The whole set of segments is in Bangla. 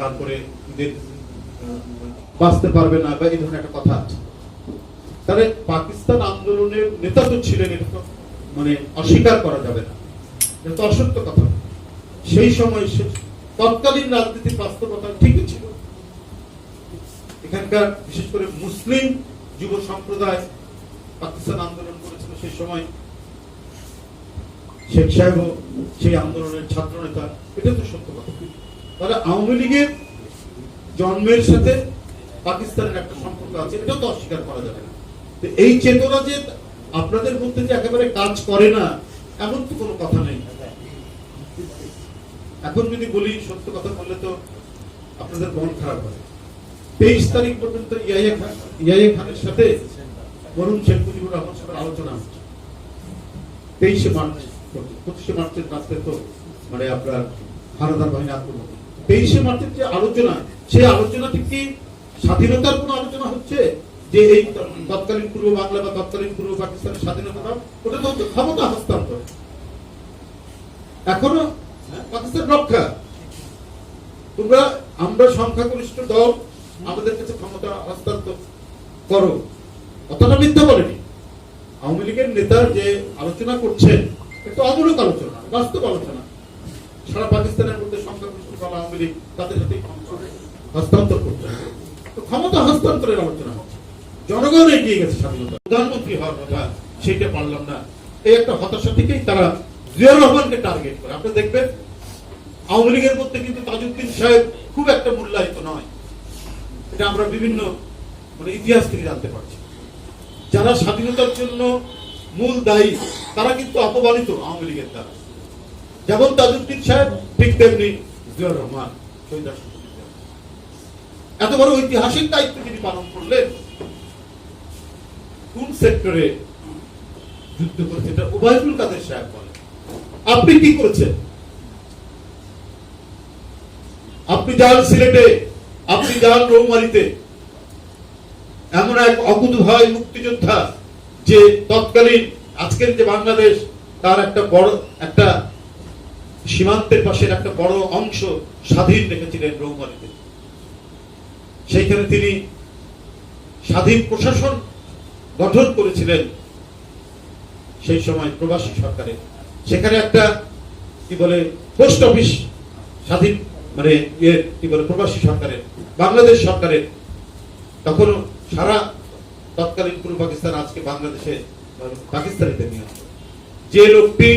তারপরে ঈদের বাঁচতে পারবে না বা এই ধরনের একটা কথা আছে। তাহলে পাকিস্তান আন্দোলনের নেতা তো ছিলেন, এটা মানে অস্বীকার করা যাবে না। এটা তো অসত্য কথা। সেই সময় সে- তৎকালীন রাজনীতির বাস্তবতা ঠিকই ছিল। এখানকার বিশেষ করে মুসলিম যুব সম্প্রদায় পাকিস্তান আন্দোলন করেছিল সেই সময়। শেখ সাহেব সেই আন্দোলনের ছাত্র নেতা এটা তো সত্য কথা। তাহলে আওয়ামী লীগের জন্মের সাথে পাকিস্তানের একটা সম্পর্ক আছে এটা তো অস্বীকার করা যাবে না। তো এই চেতনা যে আপনাদের মধ্যে যে একেবারে কাজ করে না, এমন তো কোনো কথা নেই। এখন যদি বলি সত্য কথা বললে তো আপনাদের মন খারাপ হবে। তেইশ তারিখ পর্যন্ত ইয়াহিয়া খান, ইয়াহিয়া খানের সাথে বরুণ শেখ মুজিবুর রহমান সাহেবের আলোচনা হচ্ছে। তেইশে মার্চ পঁচিশে মার্চের রাত্রে তো মানে আপনার হানাদার বাহিনী আক্রমণ তেইশে মার্চের যে আলোচনা, সেই আলোচনাটি কি স্বাধীনতার কোনো আলোচনা হচ্ছে? যে এই তৎকালীন পূর্ব বাংলা বা তৎকালীন পূর্ব পাকিস্তানের স্বাধীনতা না ওটা তো হচ্ছে ক্ষমতা হস্তান্তর। এখনও পাকিস্তান রক্ষা। তোমরা, আমরা সংখ্যাগরিষ্ঠ দল, আমাদের কাছে ক্ষমতা হস্তান্তর করো। কথাটা মিথ্যা বলেনি। আওয়ামী লীগের নেতা যে আলোচনা করছেন একটা অমূলক আলোচনা, বাস্তব আলোচনা। সারা পাকিস্তানের মধ্যে সংখ্যাগরিষ্ঠ দল আওয়ামী তাদের ক্ষমতা হস্তান্তর করছে তো ক্ষমতা হস্তান্তরের আলোচনা হচ্ছে। জনগণ এগিয়ে গেছে স্বাধীনতা। প্রধানমন্ত্রী হওয়ার কথা সেইটা পারলাম না। এই একটা হতাশা থেকেই তারা জিয়াউর রহমানকে টার্গেট করে। আপনি দেখবেন, আওয়ামী লীগের মধ্যে কিন্তু সাহেব খুব একটা মূল্যায়িত নয়। এটা আমরা বিভিন্ন মানে ইতিহাস থেকে জানতে পারছি। যারা স্বাধীনতার জন্য মূল দায়ী, তারা কিন্তু অপমানিত আওয়ামী লীগের দ্বারা। যেমন তাজউদ্দিন সাহেব ঠিক তেমনি জিয়াউর রহমান শহীদ এত বড় ঐতিহাসিক দায়িত্ব তিনি পালন করলেন। কোন সেক্টরে যুদ্ধ করেছে এটা উবায়দুল কাদের সাহেব বলেন। আপনি কি করেছেন? আপনি যান সিলেটে, আপনি যান রৌমারিতে এমন এক অকুত ভয় মুক্তিযোদ্ধা যে তৎকালীন আজকের যে বাংলাদেশ, তার একটা বড়, একটা সীমান্তের পাশের একটা বড় অংশ স্বাধীন রেখেছিলেন রৌমারিতে। সেইখানে তিনি স্বাধীন প্রশাসন গঠন করেছিলেন সেই সময় প্রবাসী সরকারের সেখানে একটা কি বলে, পোস্ট অফিস স্বাধীন মানে ইয়ে কি বলে, প্রবাসী সরকারের বাংলাদেশ সরকারের তখনও সারা তৎকালীন পূর্ব পাকিস্তান আজকে বাংলাদেশে, পাকিস্তানিদের নিয়ন্ত্রণ যে লোকটি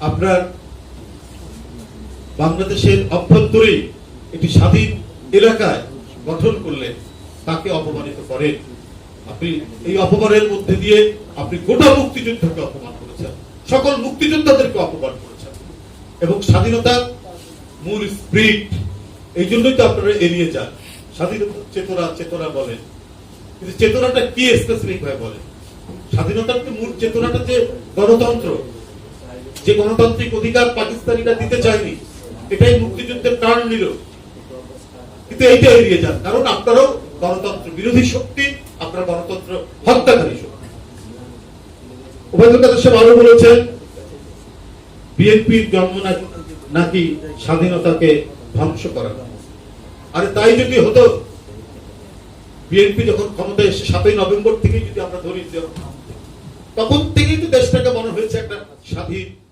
আপনার বাংলাদেশের অভ্যন্তরে একটি স্বাধীন এলাকায় গঠন করলে তাকে অপমানিত করেন। আপনি এই অপমানের মধ্যে দিয়ে আপনি গোটা মুক্তিযুদ্ধকে অপমান করেছেন। সকল মুক্তিযোদ্ধাদেরকে অপমান করেছেন। এবং স্বাধীনতার মূল স্প্রিট। এই জন্যই তো আপনারা এড়িয়ে যান। স্বাধীনতা চেতনা চেতনা বলেন। কিন্তু চেতনাটা কি স্পেসিফিক ভাবে বলেন স্বাধীনতার মূল চেতনাটা যে গণতন্ত্র। যে গণতান্ত্রিক অধিকার পাকিস্তানিরা দিতে চায়নি, এটাই মুক্তিযুদ্ধের প্রাণ নিল। কিন্তু এইটা এড়িয়ে যান। কারণ আপনারাও গণতন্ত্র বিরোধী শক্তি, আপনার গণতন্ত্র হত্যাকারী শক্তি। সাহেব আরও বলেছেন, বিএনপির জন্ম নাকি- স্বাধীনতাকে ধ্বংস করা। আরে তাই যদি হতো, বিএনপি যখন ক্ষমতায় এসে সাতই নভেম্বর থেকে যদি আমরা ধরি, তখন থেকেই তো দেশটাকে মনে হয়েছে একটা স্বাধীন